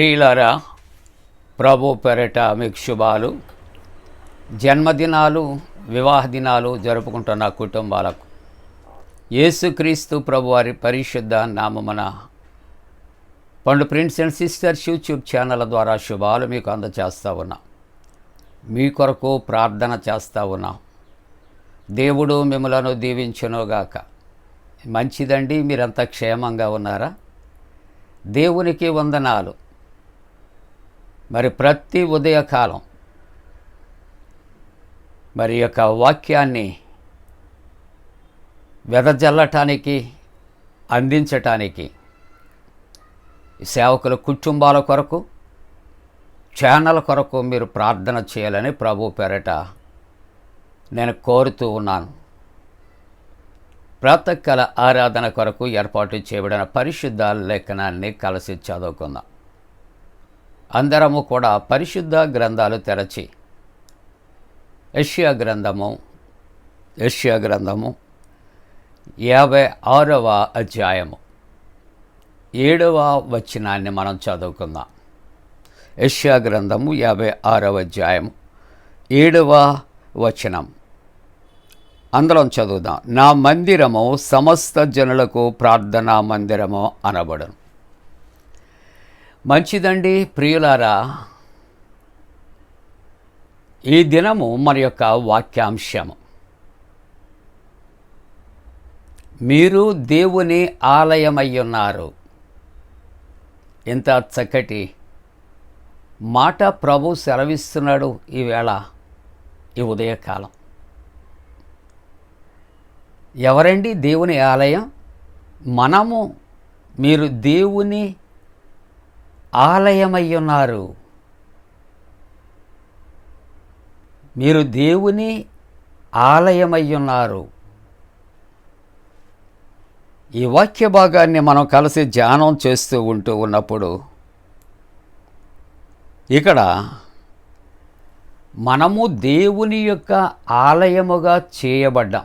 ప్రియులరా ప్రభు పెరట మీకు శుభాలు. జన్మదినాలు వివాహ దినాలు జరుపుకుంటున్న కుటుంబాలకు. యేసుక్రీస్తు ప్రభువారి పరిశుద్ధ నామమున Pandu prince and sisters YouTube channel ద్వారా శుభాలు మీకు అందచేస్తూ ఉన్నా. మీ కొరకు ప్రార్థన చేస్తూ ఉన్నాం. దేవుడు మిమ్మలను దీవించునుగాక. మంచిదండి మీరంతా క్షేమంగా ఉన్నారా? దేవునికి వందనాలు. మరి ప్రతి ఉదయకాలం మరి యొక్క వాక్యాన్ని వెదజల్లటానికి అందించటానికి సేవకుల కుటుంబాల కొరకు ఛానల్ కొరకు మీరు ప్రార్థన చేయాలని ప్రభు పేరట నేను కోరుతూ ఉన్నాను. ప్రాతకాల ఆరాధన కొరకు ఏర్పాటు చేయబడిన పరిశుద్ధ లేఖనాన్ని కలిసి చదువుకుందాం. అందరము కూడా పరిశుద్ధ గ్రంథాలు తెరచి. యష్యా గ్రంథము యష్యా గ్రంథము యాభై ఆరవ అధ్యాయము. ఏడవ వచనాన్ని మనం చదువుకుందాం. యష్యా గ్రంథము యాభై ఆరవ అధ్యాయము ఏడవ వచనం. అందరం చదువుదాం. నా మందిరము సమస్త జనులకు ప్రార్థనా మందిరము అనబడును. మంచిదండి ప్రియులారా ఈ దినము మన యొక్క వాక్యాంశము. మీరు దేవుని ఆలయమయ్యున్నారు. ఇంత చక్కటి మాట ప్రభు సెలవిస్తున్నాడు ఈవేళ ఈ ఉదయకాలం. ఎవరండి దేవుని ఆలయం? మనము మీరు దేవుని ఆలయమయ్యున్నారు. మీరు దేవుని ఆలయమయ్యున్నారు. ఈ వాక్య భాగాన్ని మనం కలిసి ధ్యానం చేస్తూ ఉంటూ ఉన్నప్పుడు ఇక్కడ మనము దేవుని యొక్క ఆలయముగా చేయబడ్డాం.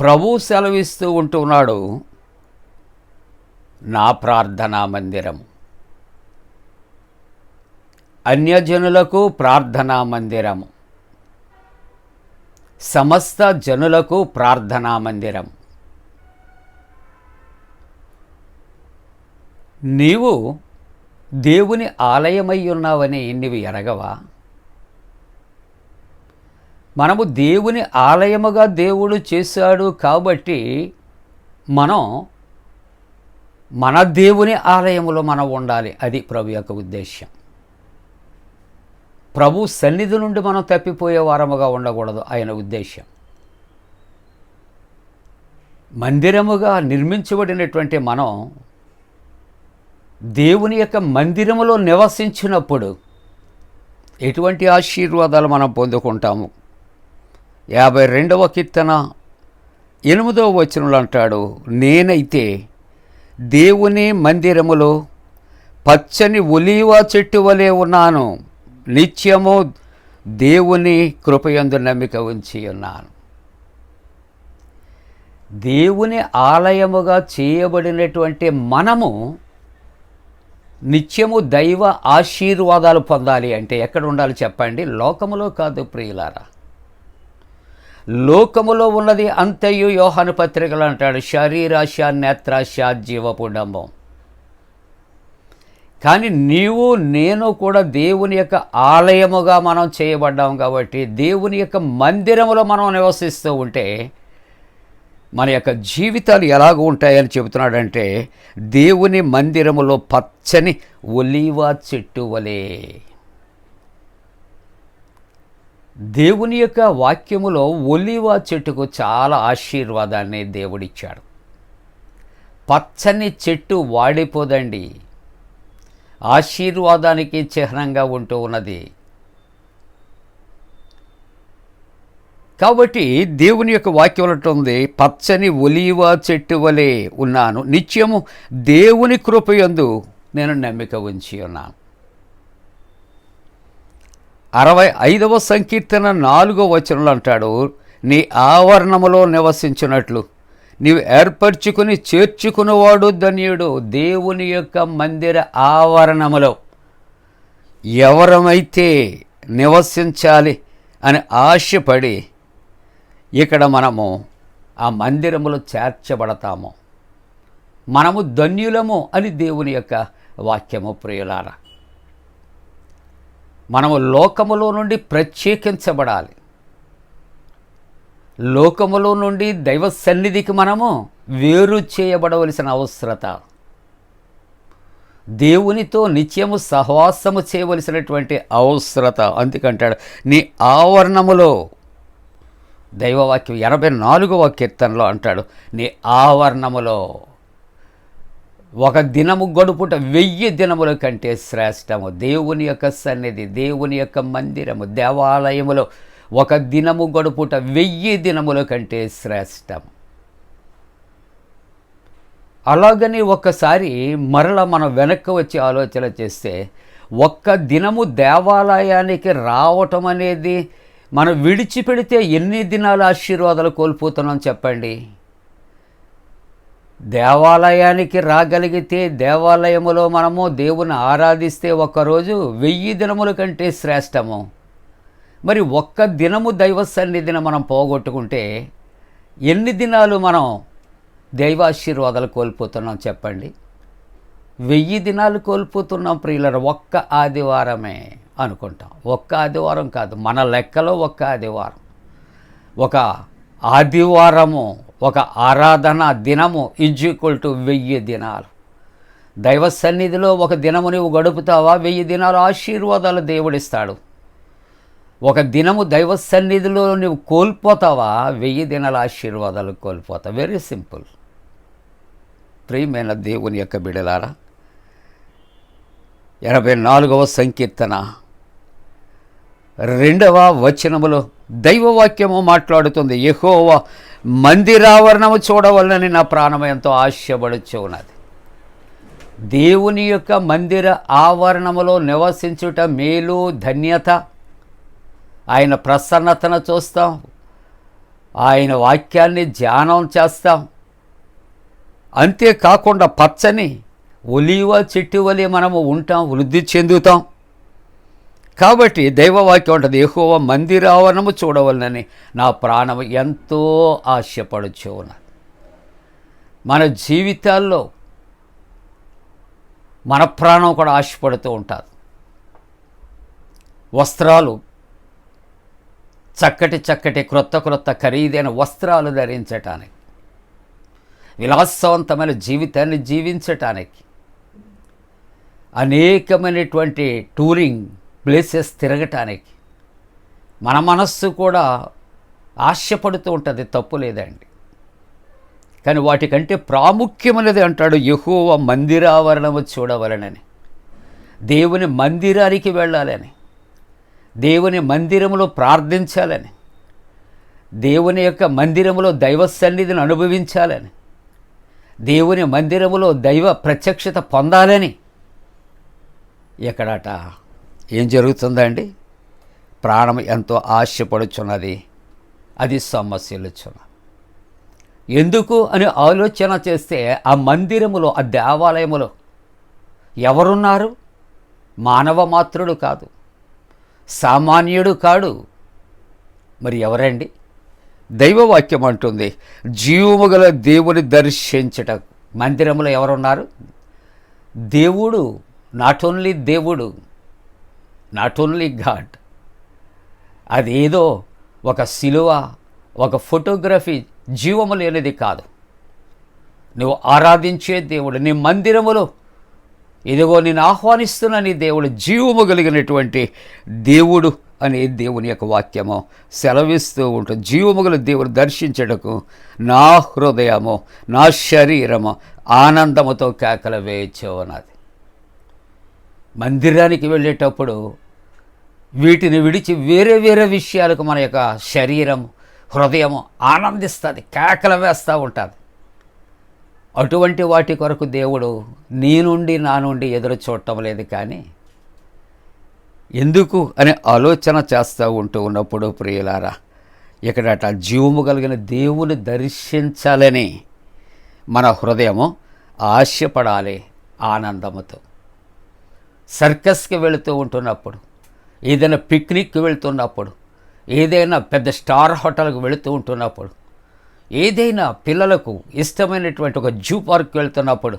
ప్రభు సెలవిస్తూ ఉంటున్నాడు నా ప్రార్థనా మందిరము. అన్యజనులకు ప్రార్థనా మందిరము. సమస్త జనులకు ప్రార్థనా మందిరం నీవు దేవుని ఆలయమై ఉన్నావని నీవు ఎరగవా? మనము దేవుని ఆలయముగా దేవుడు చేశాడు కాబట్టి మనం మన దేవుని ఆలయంలో మనం ఉండాలి. అది ప్రభు యొక్క ఉద్దేశ్యం. ప్రభు సన్నిధి నుండి మనం తప్పిపోయే వారముగా ఉండకూడదు ఆయన ఉద్దేశ్యం. మందిరముగా నిర్మించబడినటువంటి మనం దేవుని యొక్క మందిరములో నివసించినప్పుడు ఎటువంటి ఆశీర్వాదాలు మనం పొందుకుంటాము? యాభై రెండవ కీర్తన ఎనిమిదవ వచనంలో అంటాడు నేనైతే దేవుని మందిరములో పచ్చని ఒలీవ చెట్టు వలె ఉన్నాను. నిత్యము దేవుని కృపయందు నమ్మిక ఉంచి ఉన్నాను. దేవుని ఆలయముగా చేయబడినటువంటి మనము నిత్యము దైవ ఆశీర్వాదాలు పొందాలి అంటే ఎక్కడ ఉండాలి చెప్పండి. లోకములో కాదు ప్రియులారా. లోకములో ఉన్నది అంతయు యోహాను పత్రికలు అంటాడు. శరీరాశ నేత్రాశ జీవపుడంబం. కానీ నీవు నేను కూడా దేవుని యొక్క ఆలయముగా మనం చేయబడ్డాం కాబట్టి దేవుని యొక్క మందిరములో మనం నివసిస్తూ ఉంటే మన యొక్క జీవితాలు ఎలాగ ఉంటాయని చెబుతున్నాడంటే దేవుని మందిరములో పచ్చని ఒలీవా చెట్టు వలే. దేవుని యొక్క వాక్యములో ఒలివ చెట్టుకు చాలా ఆశీర్వాదాన్ని దేవుడిచ్చాడు. పచ్చని చెట్టు వాడిపోదండి. ఆశీర్వాదానికి చిహ్నంగా ఉంటూ ఉన్నది. కాబట్టి దేవుని యొక్క వాక్యం ఉంది పచ్చని ఒలీవ చెట్టు వలె ఉన్నాను. నిత్యము దేవుని కృపయందు నేను నమ్మిక ఉంచి ఉన్నాను. అరవై ఐదవ సంకీర్తన నాలుగో వచనంలో అంటాడు నీ ఆవరణములో నివసించినట్లు నీవు ఏర్పరచుకుని చేర్చుకునేవాడు ధన్యుడు దేవుని యొక్క మందిర ఆవరణములో. ఎవరమైతే నివసించాలి అని ఆశపడి ఇక్కడ మనము ఆ మందిరములో చేర్చబడతాము. మనము ధన్యులము అని దేవుని యొక్క వాక్యము ప్రియులారా. మనము లోకములో నుండి ప్రత్యేకించబడాలి. లోకములో నుండి దైవ సన్నిధికి మనము వేరు చేయబడవలసిన అవసరత. దేవునితో నిత్యము సహవాసము చేయవలసినటువంటి అవసరత. అందుకంటాడు నీ ఆవరణములో దైవవాక్యం ఎనభై నాలుగవ కీర్తనలో అంటాడు నీ ఆవరణములో ఒక దినము గడుపుట వెయ్యి దినముల కంటే శ్రేష్టము. దేవుని యొక్క సన్నిధి దేవుని యొక్క మందిరము దేవాలయములో ఒక దినము గడుపుట వెయ్యి దినముల కంటే శ్రేష్టం అలాగని ఒక్కసారి మరల మనం వెనక్కి వచ్చి ఆలోచన చేస్తే ఒక్క దినము దేవాలయానికి రావటం అనేది మనం విడిచిపెడితే ఎన్ని దినాల ఆశీర్వాదాలు కోల్పోతున్నాం చెప్పండి? దేవాలయానికి రాగలిగితే దేవాలయములో మనము దేవుని ఆరాధిస్తే ఒక్కరోజు వెయ్యి దినముల కంటే శ్రేష్టము. మరి ఒక్క దినము దైవ సన్నిధిని మనం పోగొట్టుకుంటే ఎన్ని దినాలు మనం దైవాశీర్వాదాలు కోల్పోతున్నాం చెప్పండి? వెయ్యి దినాలు కోల్పోతున్నాం ప్రియులరు ఒక్క ఆదివారమే అనుకుంటాం. ఒక్క ఆదివారం కాదు మన లెక్కలో ఒక్క ఆదివారం. ఒక ఆదివారము ఒక ఆరాధన దినము ఈజ్ ఈక్వల్ టు వెయ్యి దినాలు. దైవ సన్నిధిలో ఒక దినము నువ్వు గడుపుతావా? వెయ్యి దినాలు ఆశీర్వాదాలు దేవుడిస్తాడు. ఒక దినము దైవ సన్నిధిలో నువ్వు కోల్పోతావా? వెయ్యి దినాల ఆశీర్వాదాలు కోల్పోతావు వెరీ సింపుల్. ప్రియమైన దేవుని యొక్క బిడలారా ఎనభై నాలుగవ సంకీర్తన రెండవ వచనములో దైవవాక్యము మాట్లాడుతుంది. యహోవ మందిరావరణము చూడవలనని నా ప్రాణం ఎంతో ఆశపడుచు ఉన్నది. దేవుని యొక్క మందిర ఆవరణములో నివసించుట మేలు ధన్యత ఆయన ప్రసన్నతను చూస్తాం. ఆయన వాక్యాన్ని ధ్యానం చేస్తాం. అంతేకాకుండా పచ్చని ఒలీవ చెట్టు వలె మనము ఉంటాం వృద్ధి చెందుతాం. కాబట్టి దైవవాక్యం ఉంటుంది ఎక్కువ మందిరావరణము చూడవలనని నా ప్రాణం ఎంతో ఆశపడుచు ఉన్నది మన జీవితాల్లో మన ప్రాణం కూడా ఆశపడుతూ ఉంటారు. వస్త్రాలు చక్కటి చక్కటి క్రొత్త క్రొత్త ఖరీదైన వస్త్రాలు ధరించటానికి విలాసవంతమైన జీవితాన్ని జీవించటానికి అనేకమైనటువంటి టూరింగ్ ప్లేసెస్ తిరగటానికి మన మనస్సు కూడా ఆశపడుతూ ఉంటుంది తప్పు లేదండి. కానీ వాటికంటే ప్రాముఖ్యమైనది అంటాడు యహోవ మందిరావరణము చూడవలనని. దేవుని మందిరానికి వెళ్ళాలని. దేవుని మందిరములో ప్రార్థించాలని. దేవుని యొక్క మందిరములో దైవ సన్నిధిని అనుభవించాలని. దేవుని మందిరములో దైవ ప్రత్యక్షత పొందాలని. ఎక్కడట? ఏం జరుగుతుందండి? ప్రాణం ఎంతో ఆశపడుచున్నది. అది సమస్యలుచున్న. ఎందుకు అని ఆలోచన చేస్తే ఆ మందిరములో ఆ దేవాలయములో ఎవరున్నారు? మానవ మాత్రుడు కాదు. సామాన్యుడు కాడు. మరి ఎవరండి? దైవవాక్యం అంటుంది. జీవము గల దేవుని దర్శించట మందిరంలో ఎవరున్నారు? దేవుడు నాట్ ఓన్లీ దేవుడు నాట్ ఓన్లీ గాడ్ అదేదో ఒక సిలువ ఒక ఫోటోగ్రఫీ జీవము లేనిది కాదు. నువ్వు ఆరాధించే దేవుడు నీ మందిరములో ఇదిగో నేను ఆహ్వానిస్తున్న నీ దేవుడు జీవము కలిగినటువంటి దేవుడు అనే దేవుని యొక్క వాక్యము సెలవిస్తూ ఉంటుంది జీవము గల దేవుడు దర్శించటకు నా హృదయము నా శరీరము ఆనందముతో కేకలు అన్నది. మందిరానికి వెళ్ళేటప్పుడు వీటిని విడిచి వేరే వేరే విషయాలకు మన యొక్క శరీరం హృదయము ఆనందిస్తుంది కేకలు వేస్తూ ఉంటుంది. అటువంటి వాటి కొరకు దేవుడు నీ నుండి నా నుండి ఎదురు చూడటం లేదు కానీ ఎందుకు అనే ఆలోచన చేస్తూ ఉంటూ ఉన్నప్పుడు ప్రియులారా ఇక్కడట జీవము కలిగిన దేవుని దర్శించాలని మన హృదయము ఆశపడాలి ఆనందముతో. సర్కస్కి వెళుతూ ఉంటున్నప్పుడు ఏదైనా పిక్నిక్కి వెళుతున్నప్పుడు ఏదైనా పెద్ద స్టార్ హోటల్కి వెళుతూ ఉంటున్నప్పుడు ఏదైనా పిల్లలకు ఇష్టమైనటువంటి ఒక జూ పార్క్ వెళ్తున్నప్పుడు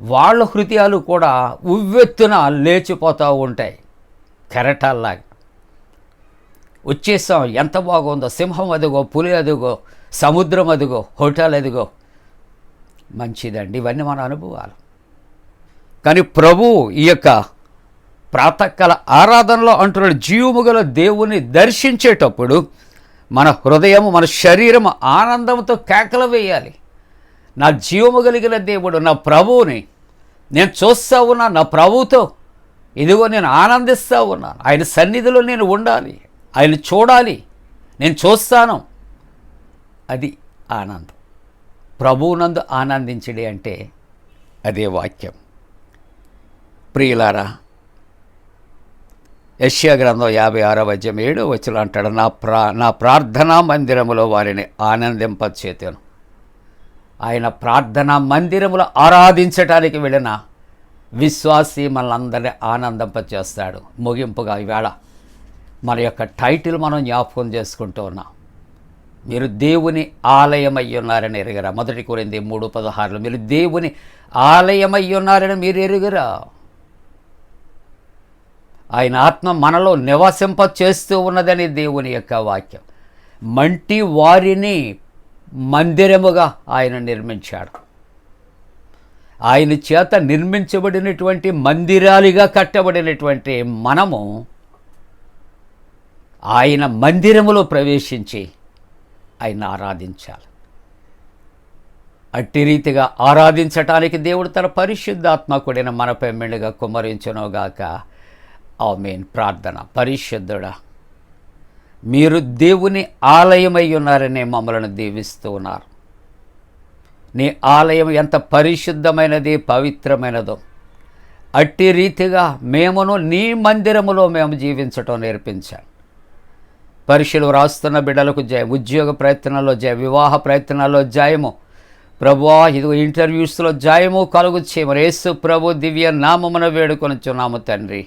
వాళ్ళ హృదయాలు కూడా ఉవ్వెత్తున లేచిపోతూ ఉంటాయి. కెరటాల్లాగా. వచ్చేసాం ఎంత బాగుందో సింహం అదిగో పులి అదిగో సముద్రం అదిగో హోటల్ అదిగో. మంచిదండి ఇవన్నీ మన అనుభవాలు. కానీ ప్రభు ఈ యొక్క ప్రాతకాల ఆరాధనలో అంటున్నాడు. జీవముగల దేవుని దర్శించేటప్పుడు మన హృదయము మన శరీరము ఆనందంతో కేకలు వేయాలి. నా జీవము కలిగిన దేవుడు నా ప్రభువుని నేను చూస్తూ ఉన్నా నా ప్రభువుతో ఇదిగో నేను ఆనందిస్తూ ఉన్నాను ఆయన సన్నిధిలో నేను ఉండాలి ఆయన చూడాలి నేను చూస్తాను. అది ఆనందం. ప్రభువునందు ఆనందించడి అంటే అదే వాక్యం. ప్రియులారా యశ్యా గ్రంథం యాభై ఆరో వద్యం ఏడో వచ్చిన అంటాడు నా ప్రా నా ప్రార్థనా మందిరములో వారిని ఆనందింపచేతాను. ఆయన ప్రార్థనా మందిరములో ఆరాధించటానికి వెళ్ళిన విశ్వాసి మనందరినీ ఆనందింపచేస్తాడు. ముగింపుగా ఈవేళ మన యొక్క టైటిల్ మనం జ్ఞాపకం చేసుకుంటూ ఉన్నాం. మీరు దేవుని ఆలయమై ఉన్నారని ఎరుగరా? మొదటి కోరింది మూడు పదహారులు మీరు దేవుని ఆలయమై ఉన్నారని మీరు ఎరుగరా? ఆయన ఆత్మ మనలో నివసింప చేస్తూ ఉన్నదని దేవుని యొక్క వాక్యం. మంటి వారిని మందిరముగా ఆయన నిర్మించాడు. ఆయన చేత నిర్మించబడినటువంటి మందిరాలుగా కట్టబడినటువంటి మనము ఆయన మందిరములో ప్రవేశించి ఆయన ఆరాధించాలి. అట్టి రీతిగా ఆరాధించటానికి దేవుడు తన పరిశుద్ధాత్మ కూడిన మనపై మెండుగా గాక ఆమెన్. ప్రార్థన. పరిశుద్ధుడా మీరు దేవుని ఆలయమై ఉన్నారని మమ్మలను దీవిస్తూ ఉన్నారు. నీ ఆలయం ఎంత పరిశుద్ధమైనది పవిత్రమైనదో అట్టి రీతిగా మేమును నీ మందిరములో మేము జీవించటం నేర్పించాం పరీక్షలు రాస్తున్న బిడ్డలకు జయం ఉద్యోగ ప్రయత్నాల్లో జయం వివాహ ప్రయత్నాల్లో జయము. ప్రభువా ఇది ఇంటర్వ్యూస్లో జయము కలుగు చేయమని యేసు ప్రభు దివ్య నామమున వేడుకొనుచున్నాము తండ్రి.